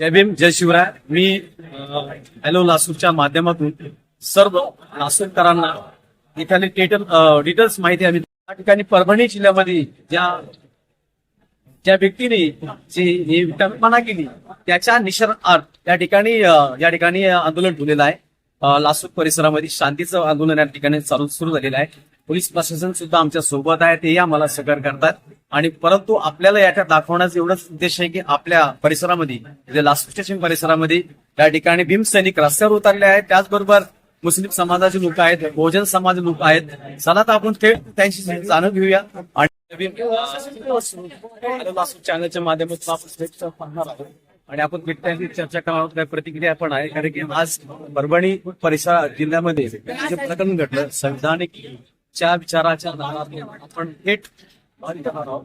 जय भीम जय शिवराय. मी हॅलो लासूरच्या माध्यमातून सर्व लासूरकरांना इथली डिटेल डिटेल्स माहिती आम्ही या ठिकाणी परभणी जिल्ह्यामध्ये ज्या ज्या व्यक्तीने जी ही केली त्याच्या निषेधार्थ या ठिकाणी या ठिकाणी आंदोलन ठेवलेलं आहे. लासूर परिसरामध्ये शांतीचं आंदोलन या ठिकाणी चालू सुरू झालेलं आहे. पोलीस प्रशासन सुद्धा आमच्यासोबत आहे तेही आम्हाला सहकार्य करतात. आणि परंतु आपल्याला याच्यात दाखवण्याचा एवढाच उद्देश आहे की आपल्या परिसरामध्ये म्हणजे लास्ट स्टेशन परिसरामध्ये या ठिकाणी भीम सैनिक रस्त्यावर उतरले आहेत. त्याचबरोबर मुस्लिम समाजाचे लोक आहेत बहुजन समाज लोक आहेत. चला तर आपण थेट त्यांची जाणून घेऊया. आणि चॅनलच्या माध्यमातून आपण थेट पाहणार आहोत. आणि आपण थेट चर्चा करणार आहोत. काही प्रतिक्रिया पण आहे कारण की आज परभणी परिसर जिल्ह्यामध्ये जे प्रकरण घडलं संविधानिक च्या विचाराच्या नावाने आपण थेट करणार आहोत.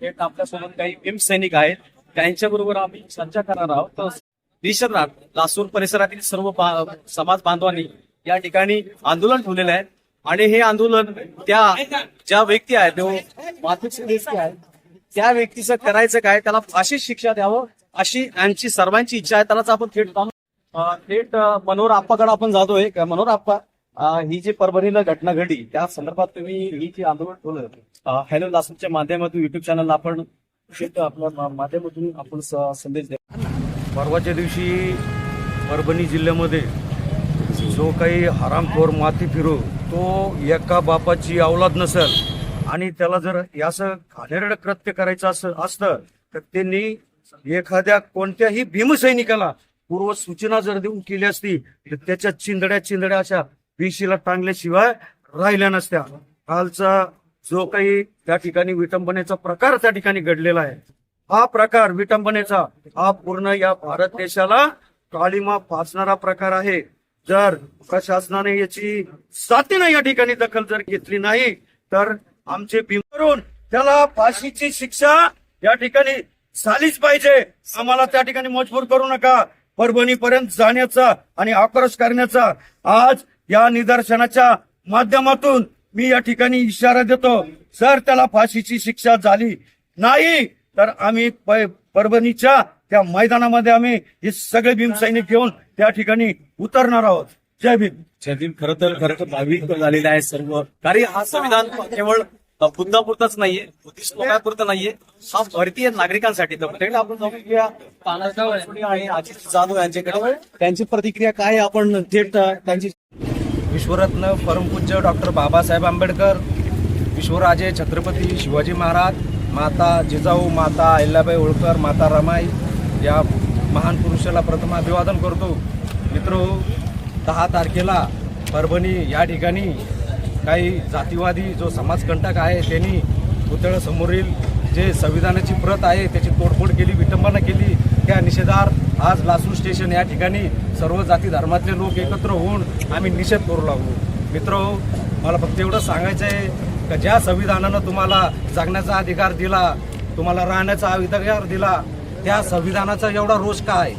थेट आपल्यासोबत काही भीम सैनिक आहेत. त्यांच्याबरोबर आम्ही चर्चा करणार आहोत. तर निषेधार्थ लासूर परिसरातील सर्व समाज बांधवांनी या ठिकाणी आंदोलन ठेवलेलं आहे. आणि हे आंदोलन त्या ज्या व्यक्ती आहेत तो मातृ व्यक्ती आहे त्या व्यक्तीचं करायचं काय? त्याला अशी शिक्षा द्यावं अशी आमची सर्वांची इच्छा आहे. त्यालाच आपण थेट थेट मनोहर आप्पाकडे आपण जातोय. का मनोहर आप्पा ही जी परभणीला घटना घडली त्या संदर्भात तुम्ही ही जी आंदोलन ठेवलं हॅलो लासूरच्या माध्यमातून युट्यूब चॅनलला आपण आपल्या माध्यमातून आपण संदेश द्या परवाच्या दिवशी परभणी जिल्ह्यामध्ये जो काही हरामखोर माती फिरू तो एका बापाची अवलाद नसेल आणि त्याला जर याचं असं घाणेरडं कृत्य करायचं असं असतं तर त्यांनी एखाद्या कोणत्याही भीमसैनिकाला पूर्व सूचना जर देऊन केली असती तर त्याच्या चिंदड्या चिंदड्या अशा पिशीला टांगल्याशिवाय राहिल्या नसत्या. कालचा जो काही त्या ठिकाणी विटंबनेचा प्रकार त्या ठिकाणी घडलेला आहे हा प्रकार विटंबनेचा हा पूर्ण या भारत देशाला काळीमा फासणारा प्रकार आहे. जर प्रशासनाने याची साथीनं या ठिकाणी दखल जर घेतली नाही तर आमचे भीमरून त्याला फाशीची शिक्षा या ठिकाणी झालीच पाहिजे. आम्हाला त्या ठिकाणी मजबूर करू नका. परभणी पर्यंत जाण्याचा आणि आक्रोश करण्याचा आज या निदर्शनाच्या माध्यमातून मी या ठिकाणी इशारा देतो. सर त्याला फाशीची शिक्षा झाली नाही तर आम्ही परभणीच्या त्या मैदानामध्ये आम्ही हे सगळे भीमसैनिक घेऊन त्या ठिकाणी उतरणार आहोत. जय भीम. जय भीम. तर खरं तर भाविक झालेला आहे सर्व. कारण हा संविधान केवळ बुद्धापुरताच नाहीये बुद्धिस्ट लोकांपुरता नाहीये. हा भारतीय नागरिकांसाठी. तर थेट आपण जाऊन अजित जाधव यांच्याकडे त्यांची प्रतिक्रिया काय आहे आपण थेट त्यांची विश्वरत्न परमपूज्य डॉक्टर बाबासाहेब आंबेडकर विश्वराजे छत्रपती शिवाजी महाराज माता जिजाऊ माता अहिल्याबाई होळकर माता रमाई या महान पुरुषाला प्रथम अभिवादन करतो. मित्र दहा तारखेला परभणी या ठिकाणी काही जातीवादी जो समाजकंटक आहे त्यांनी पुतळ्यासमोरील जे संविधानाची प्रत आहे त्याची तोडफोड केली विटंबना केली त्या निषेधार्थ आज लासूर स्टेशन या ठिकाणी सर्व जाती धर्मातले लोक एकत्र होऊन आम्ही निषेध करू लागलो. मित्र हो, मला फक्त एवढं सांगायचं आहे का ज्या संविधानानं तुम्हाला जगण्याचा अधिकार दिला तुम्हाला राहण्याचा अधिकार दिला त्या संविधानाचा एवढा रोष काय